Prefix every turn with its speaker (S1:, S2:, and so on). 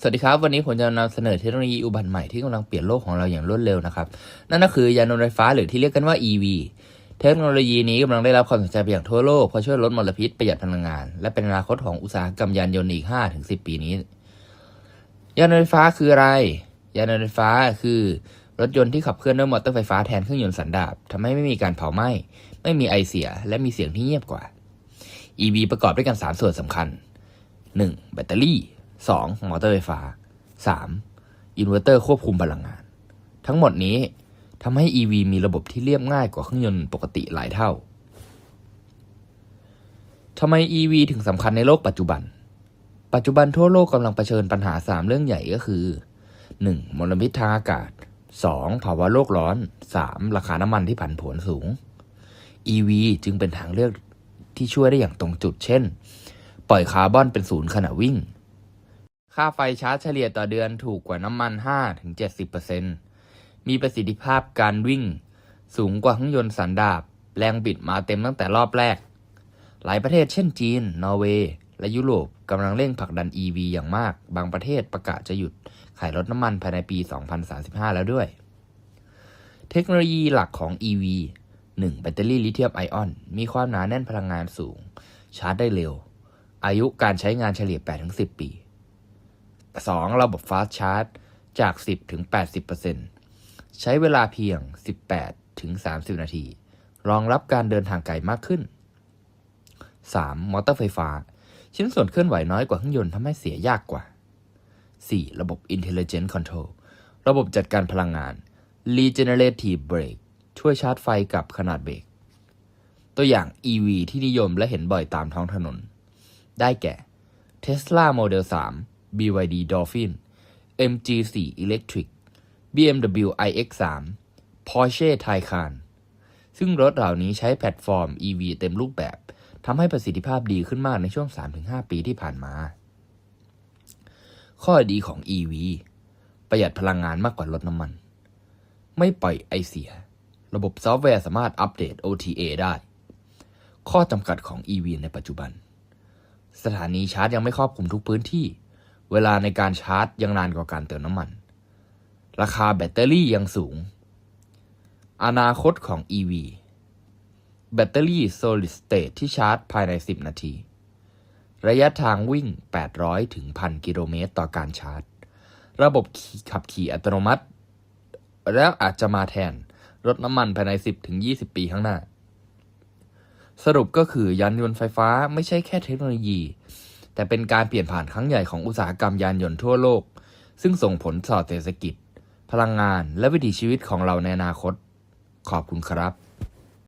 S1: สวัสดีครับ วันนี้ผมจะนำเสนอเทคโนโลยีอุบัติใหม่ที่กำลังเปลี่ยนโลกของเราอย่างรวดเร็วนะครับ นั่นก็คือยานยนต์ไฟฟ้าหรือที่เรียกกันว่า EV เทคโนโลยีนี้กำลังได้รับความสนใจไปอย่างทั่วโลกเพราะช่วยลดมลพิษประหยัดพลังงาน และเป็นอนาคตของอุตสาหกรรมยานยนต์อีก 5-10 ปีนี้ ยานยนต์ไฟฟ้าคืออะไร ยานยนต์ไฟฟ้าคือรถยนต์ที่ขับเคลื่อนด้วยมอเตอร์ไฟฟ้าแทนเครื่องยนต์สันดาปทำให้ไม่มีการเผาไหม้ไม่มีไอเสีย และมีเสียงที่เงียบกว่า EV ประกอบด้วยกัน 3 ส่วนสำคัญ 1. แบตเตอรี่ 2. มอเตอร์ไฟฟ้า 3. อินเวอร์เตอร์ควบคุมพลังงาน ทั้งหมดนี้ทำให้ EV มีระบบที่เรียบง่ายกว่าเครื่องยนต์ปกติหลายเท่าทำไม EV ถึงสำคัญในโลกปัจจุบัน ปัจจุบันทั่วโลกกำลังเผชิญปัญหา 3 เรื่องใหญ่ก็คือ 1. มลพิษทางอากาศ 2. ภาวะโลกร้อน 3. ราคาน้ำมันที่ผันผวนสูง EV จึงเป็นทางเลือกที่ช่วยได้อย่างตรงจุด เช่น ปล่อยคาร์บอนเป็นศูนย์ขณะวิ่ง ค่าไฟชาร์จเฉลี่ยต่อเดือนถูกกว่าน้ำมัน 5-70%มีประสิทธิภาพการวิ่ง สูงกว่าเครื่องยนต์สันดาปแรงบิดมาเต็มตั้งแต่รอบแรก หลายประเทศเช่นจีน นอร์เวย์ และยุโรปกำลังเร่งผลักดัน EV อย่างมาก บางประเทศประกาศจะหยุดขายรถน้ำมันภายในปี 2035 แล้วด้วย เทคโนโลยีหลักของ EV 1. แบตเตอรี่ลิเธียมไอออน มีความหนาแน่นพลังงานสูง ชาร์จได้เร็ว อายุการใช้งานเฉลี่ย 8-10 ปี 2. ระบบ Fast Charge จาก 10 ถึง 80%ใช้เวลาเพียง 18 ถึง 30 นาที รองรับการเดินทางไกลมากขึ้น 3. มอเตอร์ไฟฟ้า ชิ้นส่วนเคลื่อนไหวน้อยกว่าเครื่องยนต์ทำให้เสียยากกว่า 4. ระบบ Intelligent Control ระบบจัดการพลังงาน Regenerative Brake ช่วยชาร์จไฟกับขนาดเบรก ตัวอย่าง EV ที่นิยมและเห็นบ่อยตามท้องถนน ได้แก่ Tesla Model 3 BYD Dolphin MG4 Electric BMW iX3 Porsche Taycan ซึ่งรถเหล่านี้ใช้แพลตฟอร์ม EV เต็มรูปแบบทำให้ประสิทธิภาพดีขึ้นมากในช่วง 3-5 ปีที่ผ่านมา ข้อดีของ EV ประหยัดพลังงานมากกว่ารถน้ำมัน ไม่ปล่อยไอเสีย ระบบซอฟต์แวร์สามารถอัปเดต OTA ได้ ข้อจำกัดของ EV ในปัจจุบัน สถานีชาร์จยังไม่ครอบคลุมทุกพื้นที่ เวลาในการชาร์จยังนานกว่าการเติมน้ำมัน ราคาแบตเตอรี่ยังสูง อนาคตของ EV แบตเตอรี่ solid state ที่ชาร์จภายใน 10 นาที ระยะทางวิ่ง 800 ถึง 1,000 กิโลเมตรต่อการชาร์จ ระบบขับขี่อัตโนมัติ แล้วอาจจะมาแทนรถน้ำมันภายใน 10 ถึง 20 ปีข้างหน้า สรุปก็คือยานยนต์ไฟฟ้าไม่ใช่แค่เทคโนโลยี แต่เป็นการเปลี่ยนผ่านครั้งใหญ่ของอุตสาหกรรมยานยนต์ทั่วโลก ซึ่งส่งผลต่อเศรษฐกิจ พลังงานและวิถีชีวิตของเราในอนาคต ขอบคุณครับ